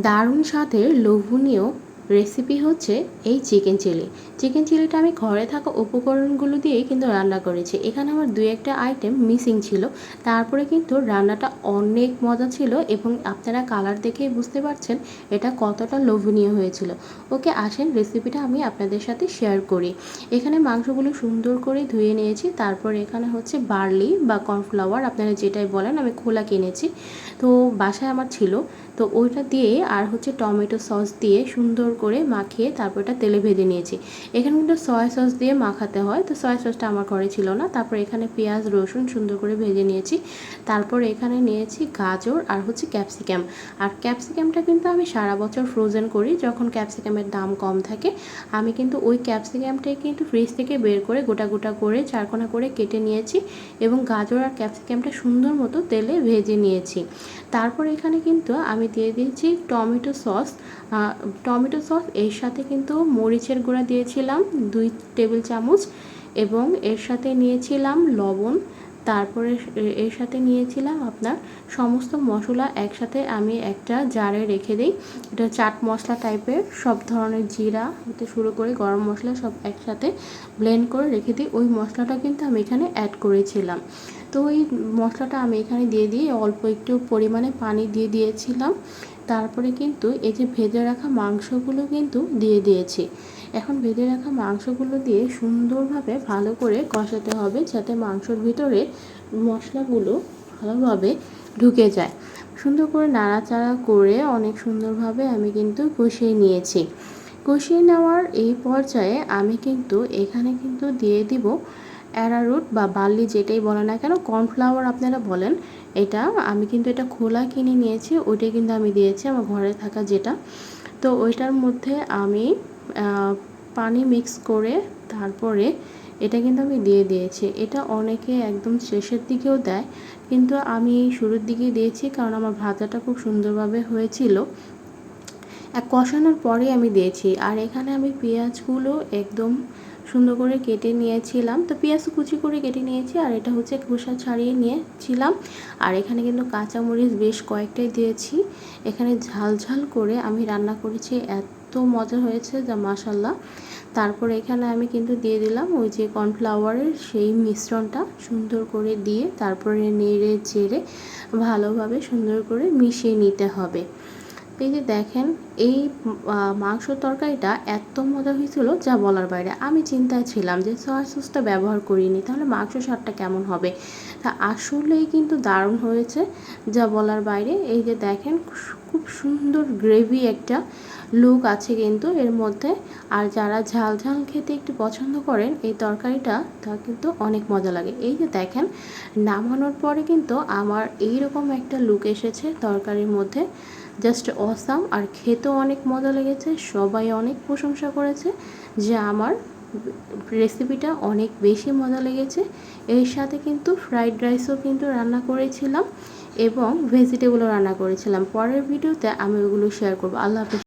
দারুণ স্বাদের লোভনীয় রেসিপি হচ্ছে এই চিকেন চিলি চিকেন চিলিটা আমি ঘরে থাকা উপকরণগুলো দিয়েই কিন্তু রান্না করেছি। এখানে আমার দুই একটা আইটেম মিসিং ছিল। তারপরে কিন্তু রান্নাটা অনেক মজা ছিল এবং আপনারা কালার দেখেই বুঝতে পারছেন এটা কতটা লোভনীয় হয়েছিল। ওকে, আসেন রেসিপিটা আমি আপনাদের সাথে শেয়ার করি। এখানে মাংসগুলো সুন্দর করে ধুয়ে নিয়েছি। তারপর এখানে হচ্ছে বার্লি বা কর্নফ্লাওয়ার আপনারা যেটাই বলেন আমি খোলা কিনেছি। তো বাসায় আমার ছিল। তো ওইটা দিয়ে আর হচ্ছে টমেটো সস দিয়ে সুন্দর করে মাখিয়ে তারপর এটা তেলে ভেজে নিয়েছি। এখানে কিন্তু সয়া সস দিয়ে মাখাতে হয়। তো সয়া সসটা আমার ঘরে ছিল না। তারপর এখানে পেঁয়াজ, রসুন সুন্দর করে ভেজে নিয়েছি। তারপর এখানে নিয়েছি গাজর আর হচ্ছে ক্যাপসিকাম আর ক্যাপসিকামটা কিন্তু আমি সারা বছর ফ্রোজেন করি। যখন ক্যাপসিকামের দাম কম থাকে, আমি কিন্তু ওই ক্যাপসিকামটাই কিন্তু ফ্রিজ থেকে বের করে গোটা গোটা করে চারকোনা করে কেটে নিয়েছি এবং গাজর আর ক্যাপসিকামটা সুন্দর মতো তেলে ভেজে নিয়েছি। তারপর এখানে কিন্তু আমি দিয়ে দিয়েছি টমেটো সস টমেটো সস, এর সাথে কিন্তু মরিচের গুঁড়া দিয়েছিলাম, দুই টেবিল চামচ, এবং এর সাথে নিয়েছিলাম লবণ, তারপরে এর সাথে নিয়েছিলাম আপনার সমস্ত মশলা একসাথে আমি একটা জারে রেখে দিই। এটা চাট মশলা টাইপের, সব ধরনের জিরা হতে শুরু করে গরম মশলা সব একসাথে ব্লেন্ড করে রেখে দিই। ওই মশলাটা কিন্তু আমি এখানে অ্যাড করেছিলাম। তো ওই মশলাটা আমি এখানে দিয়ে দিয়ে অল্প একটু পরিমাণে পানি দিয়ে দিয়েছিলাম। তারপরে কিন্তু এই যে ভেজে রাখা মাংসগুলো কিন্তু দিয়ে দিয়েছি। এখন ভেজে রাখা মাংসগুলো দিয়ে সুন্দরভাবে ভালো করে কষাতে হবে যাতে মাংসর ভিতরে মশলাগুলো ভালোভাবে ঢুকে যায়। সুন্দর করে নাড়াচাড়া করে অনেক সুন্দরভাবে আমি কিন্তু কষিয়ে নিয়েছি। কষিয়ে নেওয়ার এই পর্যায়ে আমি কিন্তু এখানে কিন্তু দিয়ে দিব অ্যারারুট বা বার্লি যেটাই বলে না কেন, কর্নফ্লাওয়ার আপনারা বলেন, এটা আমি কিন্তু এটা খোলা কিনে নিয়েছি ওইটাই কিন্তু আমি দিয়েছি আমার ঘরে থাকা যেটা। তো ওইটার মধ্যে আমি পানি মিক্স করে তারপরে এটা কিন্তু আমি দিয়ে দিয়েছি। এটা অনেকে একদম শেষের দিকেও দেয়, কিন্তু আমি শুরুর দিকে দিয়েছি কারণ আমার ভাজাটা খুব সুন্দরভাবে হয়েছিল। এক কষানোর পরে আমি দিয়েছি। আর এখানে আমি পেঁয়াজগুলো একদম সুন্দর করে কেটে নিয়েছিলাম। তো পেঁয়াজ কুচি করে কেটে নিয়েছি আর এটা হচ্ছে খোসা ছাড়িয়ে নিয়েছিলাম। আর এখানে কিন্তু কাঁচামরিচ বেশ কয়েকটাই দিয়েছি। এখানে ঝাল ঝাল করে আমি রান্না করেছি, এত মজা হয়েছে যা মাসাল্লাহ তারপর এখানে আমি কিন্তু দিয়ে দিলাম ওই যে কর্নফ্লাওয়ারের সেই মিশ্রণটা সুন্দর করে দিয়ে তারপরে নেড়ে চেড়ে ভালোভাবে সুন্দর করে মিশিয়ে নিতে হবে। এই যে দেখেন, এই মাংস তরকারিটা এত মজা হয়েছিল যা বলার বাইরে। আমি চিন্তায় ছিলাম যে সয়া সসটা ব্যবহার করিনি, তাহলে মাংস স্বাদটা কেমন হবে? তা আসলেই কিন্তু দারুণ হয়েছে যা বলার বাইরে। এই যে দেখেন, খুব সুন্দর গ্রেভি একটা লুক আছে কিন্তু এর মধ্যে। আর যারা ঝাল ঝাল খেতে একটু পছন্দ করেন, এই তরকারিটা, তা কিন্তু অনেক মজা লাগে। এই যে দেখেন, নামানোর পরে কিন্তু আমার এই রকম একটা লুক এসেছে তরকারির মধ্যে। জাস্ট অসাম আর খেতেও অনেক মজা লেগেছে, সবাই অনেক প্রশংসা করেছে যে আমার রেসিপিটা অনেক বেশি মজা লেগেছে। এর সাথে কিন্তু ফ্রাইড রাইসও কিন্তু রান্না করেছিলাম এবং ভেজিটেবলও রান্না করেছিলাম। পরের ভিডিওতে আমি ওগুলো শেয়ার করব। আল্লাহ হাফিজ।